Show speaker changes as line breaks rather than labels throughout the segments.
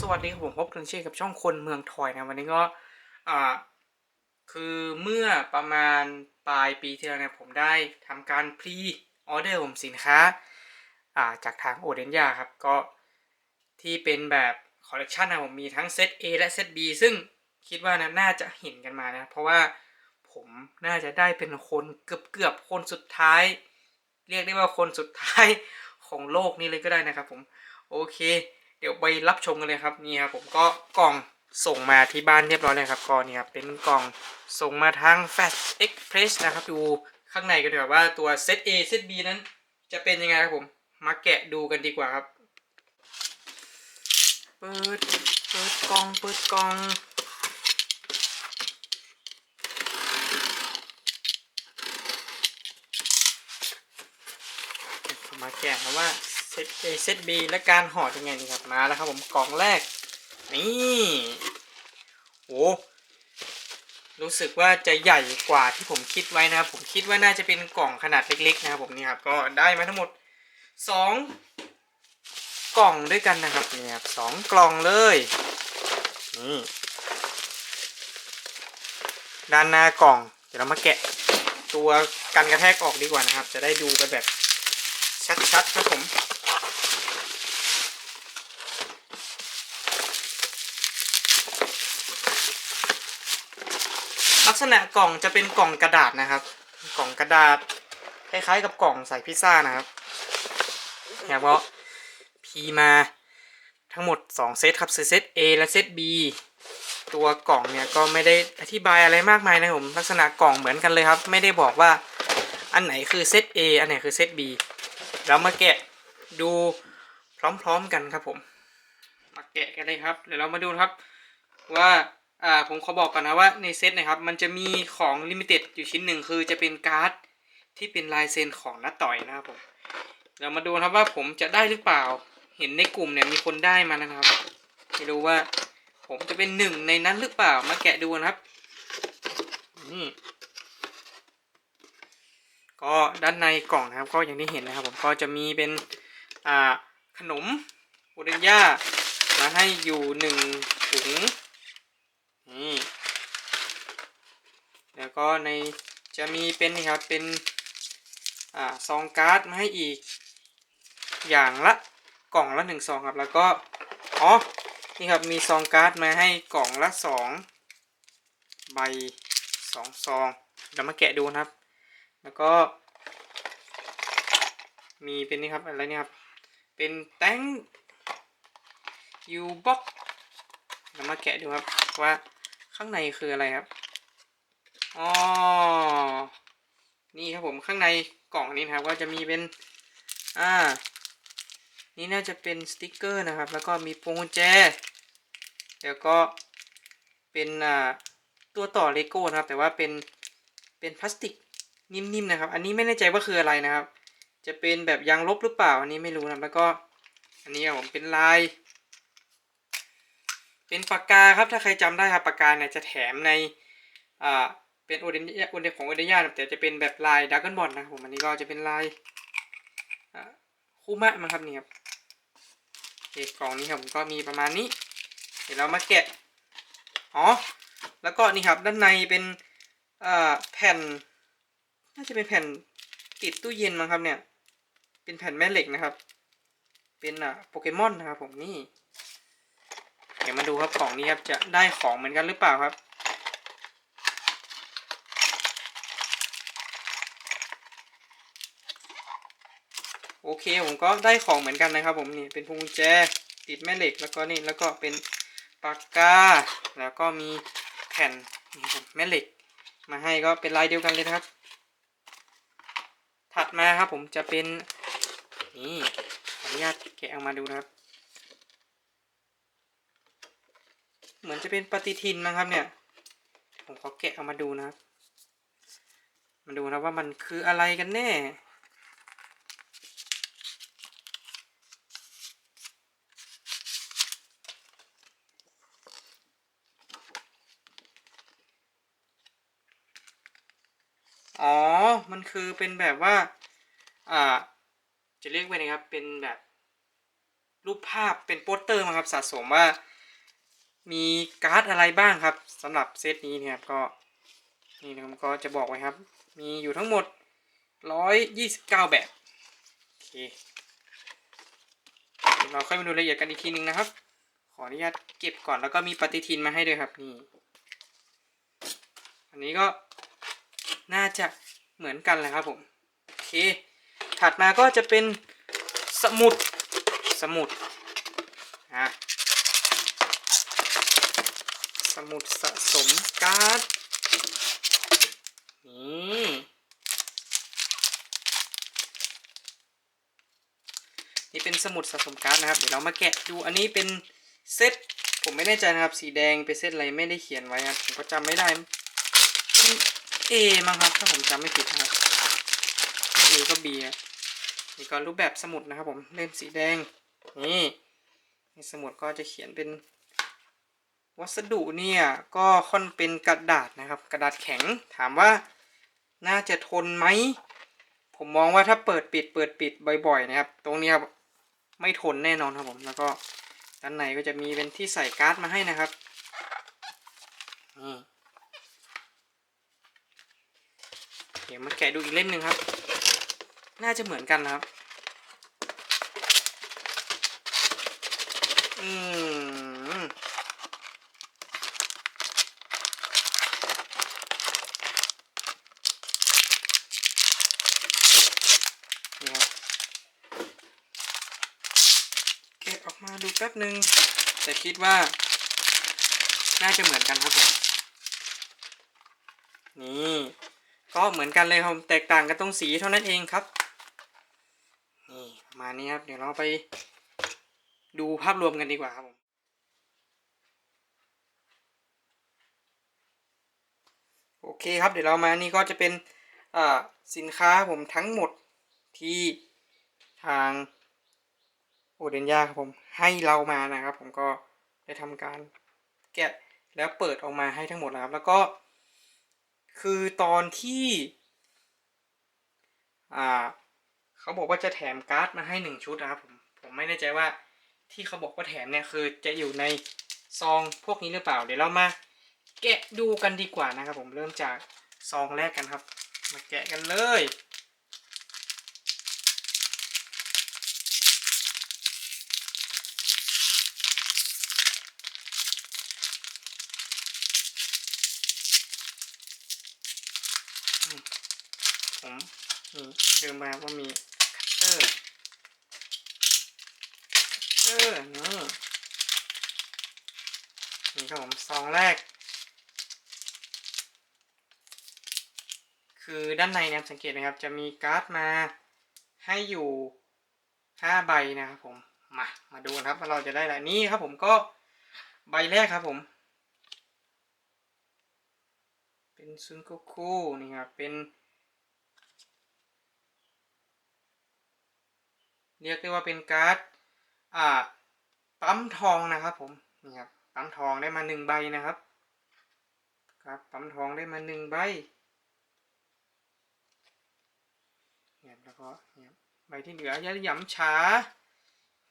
สวัสดีครับผมพบกันเช่นกับช่องคนเมืองทอยนะวันนี้ก็อ่าคือเมื่อประมาณปลายปีที่แล้วเนี่ยผมได้ทำการพรีออเดอร์ผมสินค้าอ่าจากทางโอเดนยาครับก็ที่เป็นแบบคอลเลกชันนะผมมีทั้งเซต A และเซต B ซึ่งคิดว่านะน่าจะเห็นกันมานะเพราะว่าผมน่าจะได้เป็นคนเกือบเกือบๆคนสุดท้าย เรียกได้ว่าคนสุดท้ายของโลกนี้เลยก็ได้นะครับผมโอเค ดี๋ยวไปรับชมกันเลยครับนี่ครับผมก็กล่องส่งมาที่บ้านเรียบร้อยเลยครับก็นี่ครับเป็นกล่องส่งมาทาง Fast Express นะครับดูข้างในกันดีกว่าว่าตัวเซต A เซต B นั้น จะเป็นยังไงครับผมมาแกะดูกันดีกว่าครับ เปิด เปิดกล่อง เปิดกล่อง มาแกะครับว่า เซต A เซต B และการห่อยังไงนี่ครับมาแล้วครับผมกล่องแรก นี่โอ้รู้สึกว่าจะใหญ่กว่าที่ผมคิดไว้นะครับ ผมคิดว่าน่าจะเป็นกล่องขนาดเล็ก ๆ นะครับผมนี่ครับก็ได้มาทั้งหมดสองกล่องด้วยกันนะครับนี่ครับสองกล่องเลยนี่ด้านหน้ากล่อง เดี๋ยวเรามาแกะตัวกันกระแทกออกดีกว่านะครับ จะได้ดูกันแบบชัดๆครับผม กษณะกล่องจะเป็นกล่องกระดาษนะครับ กล่องกระดาษคล้ายๆกับกล่องใส่พิซซ่านะครับเนี่ยเพราะพีมาทั้งหมด 2 เซตครับเซต A และเซต B ตัวกล่องเนี่ยก็ไม่ได้อธิบายอะไรมากมายนะผมลักษณะกล่องเหมือนกันเลยครับ ไม่ได้บอกว่าอันไหนคือเซต A อันไหนคือเซต B เรามาแกะดูพร้อมๆกันครับผม มาแกะกันเลยครับเดี๋ยวเรามาดูครับว่า อ่าผมขอบอกก่อนนะว่าในเซตนะครับ มันจะมีของลิมิเต็ดอยู่ชิ้นหนึ่งคือจะเป็นการ์ดที่เป็นลายเซ็นของน้าต่อยนะครับผมเรามาดูนะครับว่าผมจะได้หรือเปล่า เห็นในกลุ่มเนี่ยมีคนได้มานะครับไม่รู้ว่า ผมจะเป็นหนึ่งในนั้นหรือเปล่ามาแกะดูนะครับนี่ก็ด้านในกล่องนะครับ ก็อย่างที่เห็นนะครับผมก็จะมีเป็นอ่าขนมโอเดนย่ามาให้อยู่หนึ่งถุง นี่ แล้ว ก็ในจะมีเป็นนี่ครับเป็นอซองการ์ดมาให้อีก อย่างละกล่องละหนึ่งซองครับ แล้วก็อ๋อนี่ครับมีซองการ์ดมาให้กล่องละสองใบสองซองเดี๋ยวมาแกะดูนะครับ แล้วก็มีเป็นนี่ครับอะไรเนี่ยครับ เป็นแตงยูบ็อกเดี๋ยวมาแกะดูครับว่าข้างในคืออะไรครับ อ๋อ นี่ครับผมข้างในกล่องนี้นะครับก็จะมีเป็น อ่า นี่น่าจะเป็นสติกเกอร์นะครับ แล้วก็มีพวงกุญแจ แล้วก็เป็นอ่าตัวต่อเลโก้นะครับ แต่ว่าเป็นเป็นพลาสติกนิ่มๆนะครับ อันนี้ไม่แน่ใจว่าคืออะไรนะครับ จะเป็นแบบยางลบหรือเปล่า อันนี้ไม่รู้นะ แล้วก็ อันนี้ครับผมเป็นลาย เป็นปากกาครับ ถ้าใครจำได้ครับปากกาเนี่ยจะแถมในอ่า เป็นโอเดนโอเดนของโอเดนยาแต่จะเป็นแบบลายดักกันบอลนะครับผมอันนี้ก็จะเป็นลายคูมะมั้งครับนี่ครับเอกกล่องนี้ครับผมก็มีประมาณนี้ เดี๋ยวเรามาแกะอ๋อแล้วก็นี่ครับด้านในเป็นอ่าแผ่น น่าจะเป็นแผ่นติดตู้เย็นมั้งครับเนี่ย เป็นแผ่นแม่เหล็กนะครับ เป็นอะโปเกมอนนะครับผมนี่ เดี๋ยวมาดูครับกล่องนี้ครับจะได้ของเหมือนกันหรือเปล่าครับ โอเคผมก็ได้ของเหมือนกันนะครับ ผมนี่เป็นพวงกุญแจติดแม่เหล็กแล้วก็นี่แล้วก็เป็นปากกาแล้วก็มีแผ่นนี่ครับแม่เหล็ก มาให้ก็เป็นลายเดียวกันเลยนะครับ ถัดมาครับผมจะเป็นนี่ขออนุญาตแกะออกมาดูนะครับ เหมือนจะเป็นปฏิทินนะครับเนี่ย ผมขอแกะออกมาดูนะครับมาดูนะว่ามันคืออะไรกันแน่ อ๋อ มันคือเป็นแบบว่า อ่า จะเรียกว่าไงครับ เป็นแบบ รูปภาพเป็นโปสเตอร์มาครับ สะสมว่า มีการ์ดอะไรบ้างครับสำหรับเซตนี้เนี่ยครับ ก็ นี่นะครับก็จะบอกไว้ครับ มีอยู่ทั้งหมด129แบบ โอเคเดี๋ยวเราค่อยมาดูรายละเอียดกันอีกทีนึงนะครับ ขออนุญาตเก็บก่อนแล้วก็มีปฏิทินมาให้ด้วยครับนี่ อันนี้ก็ น่าจะเหมือนกันแหละครับผมโอเค ถัดมาก็จะเป็นสมุดสมุดอะสมุดสะสมการ์ดนี่นี่เป็นสมุดสะสมการ์ดนะครับ เดี๋ยวเรามาแกะดูอันนี้เป็นเซตผมไม่แน่ใจนะครับ สีแดงเป็นเซตอะไรไม่ได้เขียนไว้ครับผมก็จำไม่ได้ เอมั้งครับ ถ้าผมจำไม่ผิดนะครับเอก็บีครันี่ก็รูปแบบสมุดนะครับ ผมเล่มสีแดงนี่ในสมุดก็จะเขียนเป็น วัสดุเนี่ยก็ค่อนเป็นกระดาษนะครับ กระดาษแข็งถามว่าน่าจะทนไหมผมมองว่าถ้าเปิดปิดเปิดปิดบ่อยๆ นะครับ ตรงนี้ครับไม่ทนแน่นอนครับผมแล้วก็ด้านในก็จะมีเป็นที่ใส่การ์ดมาให้นะครับนี่ เดี๋ยวมาแกะดูอีกเล่มหนึ่งครับ น่าจะเหมือนกันนะครับ อืม นี่ครับแกะออกมาดูแป๊บหนึ่งแต่คิดว่า น่าจะเหมือนกันครับผม นี่ ก็เหมือนกันเลยครับแตกต่างกันตรงสีเท่านั้นเองครับนี่ประมาณนี้ครับเดี๋ยวเราไปดูภาพรวมกันดีกว่าครับผมโอเคครับเดี๋ยวเรามานี่ก็จะเป็นสินค้าผมทั้งหมดที่ทางโอเดนยาครับผมให้เรามานะครับ ผมก็ได้ทำการแกะแล้วเปิดออกมาให้ทั้งหมดนะครับ แล้วก็ คือตอนที่อ่าเขาบอกว่าจะแถมการ์ดมาให้หนึ่งชุดนะครับผมผมไม่แน่ใจว่าที่เขาบอกว่าแถมเนี่ยคือจะอยู่ในซองพวกนี้หรือเปล่า เดี๋ยวเรามาแกะดูกันดีกว่านะครับผมเริ่มจากซองแรกกันครับ มาแกะกันเลย ผมนี่ลืมไปว่ามีคัตเตอร์คัตเตอร์นี่นี่ครับผมซองแรก คือด้านในนะครับสังเกตนะครับ จะมีการ์ดมาให้อยู่ห้าใบนะครับผมมามาดูนะครับว่าเราจะได้อะไรนี่ครับผมก็ใบแรกครับผม เป็นซุนโกคูนี่ครับเป็น เรียกได้ว่าเป็นการ์ดอ่าปั๊มทองนะครับผมนี่ครับปั๊มทองได้มาหนึ่งใบนะครับ ครับปั๊มทองได้มาหนึ่งใบเนี่ยแล้วก็เนี่ยใบที่เหลือยาหยำช้า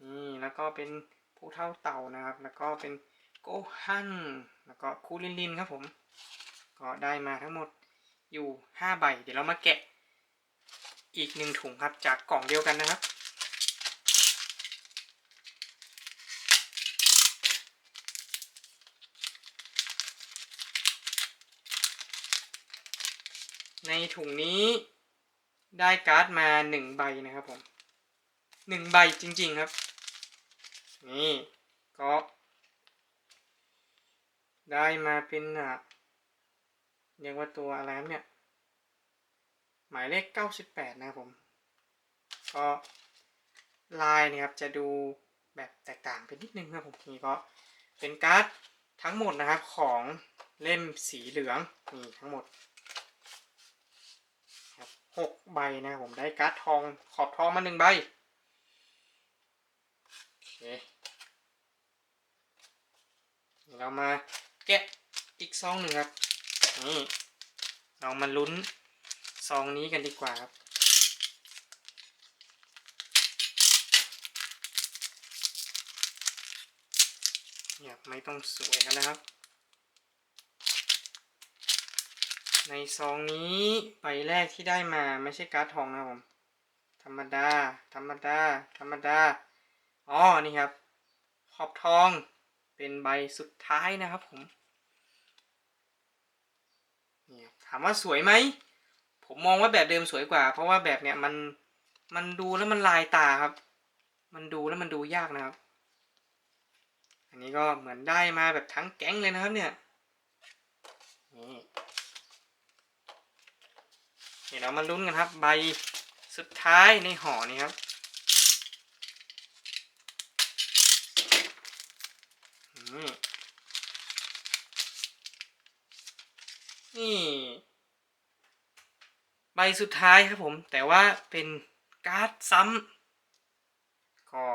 นี่แล้วก็เป็นผู้เท่าเต่านะครับ แล้วก็เป็นโกฮันแล้วก็คูลินลินครับผม ก็ได้มาทั้งหมดอยู่ห้าใบ เดี๋ยวเรามาแกะอีกหนึ่งถุงครับจากกล่องเดียวกันนะครับ ในถุงนี้ได้การ์ดมาหนึ่งใบนะครับผมหนึ่งใบจริง ๆครับ นี่ก็ได้มาเป็นอะเรียกว่าตัวอะไรเนี่ย หมายเลขเก้าสิบแปดนะครับผม ก็ลายนี่ยครับจะดูแบบแตกต่างไปนิดนึงนะครับผมนี่ก็เป็นการ์ดทั้งหมดนะครับของเล่มสีเหลืองนี่ทั้งหมด หกใบนะผมได้การ์ดทองขอบทองมาหนึ่งใบโอเคเดี๋ยวเรามาแกะอีกซองหนึ่งครับนี่เรามาลุ้นซองนี้กันดีกว่าครับเนี่ยไม่ต้องสวยกันนะครับ ในซองนี้ใบแรกที่ได้มาไม่ใช่การ์ดทองนะผมธรรมดา ธรรมดา ธรรมดา อ๋อ นี่ครับ ขอบทอง เป็นใบสุดท้ายนะครับผม นี่ถามว่าสวยไหม ผมมองว่าแบบเดิมสวยกว่า เพราะว่าแบบเนี้ยมัน มันดูแล้วมันลายตาครับ มันดูแล้วมันดูยากนะครับ อันนี้ก็เหมือนได้มาแบบทั้งแก๊งเลยนะครับเนี่ย นี่ ดี๋ยวเรามาลุ้นกันครับ ใบสุดท้ายในห่อนี้ครับนี่ใบสุดท้ายครับผม แต่ว่าเป็นการ์ดซ้ำก็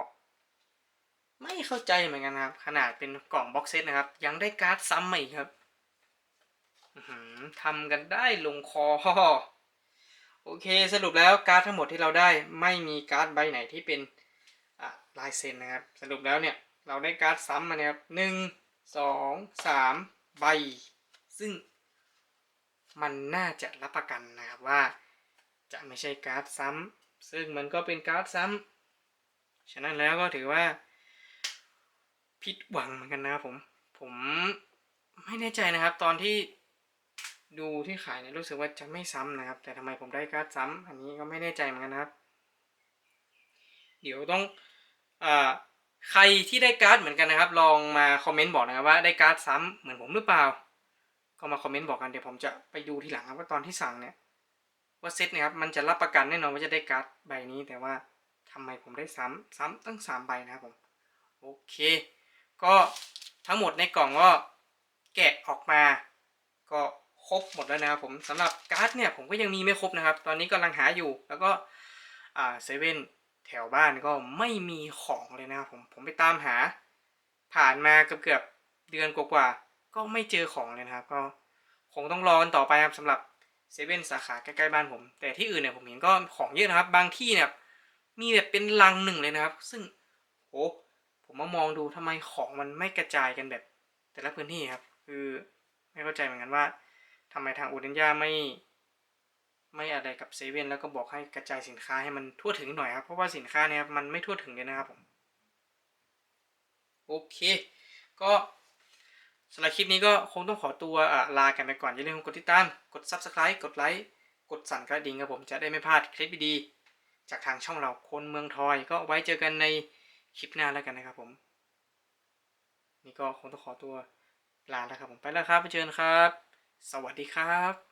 ไม่เข้าใจเหมือนกันครับ ขนาดเป็นกล่องบ็อกเซตนะครับ ยังได้การ์ดซ้ำมาอีกครับทำกันได้ลงคอ โอเคสรุปแล้วการ์ดทั้งหมดที่เราได้ไม่มีการ์ดใบไหนที่เป็นลายเซ็นนะครับ สรุปแล้วเนี่ยเราได้การ์ดซ้ำมาเนี่ยครับหนึ่งสองสามใบ ซึ่งมันน่าจะรับประกันนะครับว่าจะไม่ใช่การ์ดซ้ำซึ่งมันก็เป็นการ์ดซ้ำฉะนั้นแล้วก็ถือว่าผิดหวังเหมือนกันนะครับผม ผมไม่แน่ใจนะครับตอนที่ ดูที่ขายเนี่ยรู้สึกว่าจะไม่ซ้ำนะครับ แต่ทำไมผมได้การ์ดซ้ำอันนี้ก็ไม่แน่ใจเหมือนกันนะครับ เดี๋ยวต้องอใครที่ได้การ์ดเหมือนกันนะครับ ลองมาคอมเมนต์บอกนะครับว่าได้การ์ดซ้ำเหมือนผมหรือเปล่า ก็มาคอมเมนต์บอกกันเดี๋ยวผมจะไปดูทีหลังครับว่าตอนที่สั่งเนี่ยว่าเซตเนี่ยครับมันจะรับประกันแน่นอนว่าจะได้การ์ดใบนี้แต่ว่าทำไมผมได้ซ้ำซ้ำตั้งสามใบนะครับผมโอเค ก็ทั้งหมดในกล่องก็แกะออกมาก็ ครบหมดแล้วนะครับผมสำหรับการ์ดเนี่ยผมก็ยังมีไม่ครบนะครับ ตอนนี้กำลังหาอยู่แล้วก็อ่าเซเว่นแถวบ้านก็ไม่มีของเลยนะครับผมผมไปตามหา ผ่านมาเกือบเกือบเดือนกว่าๆก็ไม่เจอของเลยนะครับ ก็คงต้องรอกันต่อไปครับสำหรับเซเว่นสาขาใกล้ๆบ้านผม แต่ที่อื่นเนี่ยผมเห็นก็ของเยอะนะครับ บางที่เนี่ยมีแบบเป็นลังหนึ่งเลยนะครับ ซึ่งโหผมมามองดูทำไมของมันไม่กระจายกันแบบ แต่ละพื้นที่ครับ คือไม่เข้าใจเหมือนกันว่า ทำไมทางอูเดนยาไม่ไม่อะไรกับเซเว่นแล้วก็บอกให้กระจายสินค้าให้มันทั่วถึงหน่อยครับ เพราะว่าสินค้าเนี่ยครับมันไม่ทั่วถึงเลยนะครับผมโอเค ก็สำหรับคลิปนี้ก็คงต้องขอตัวลากันไปก่อนอย่าลืมกดติดตาม กด Subscribe กดไลค์กดสั่นกระดิ่งครับผมจะได้ไม่พลาดคลิปดีๆจากทางช่องเราคนเมืองทอย ก็ไว้เจอกันในคลิปหน้าแล้วกันนะครับผม นี่ก็คงต้องขอตัวลาแล้วครับผมไปแล้วครับไปเจอกันครับ สวัสดีครับ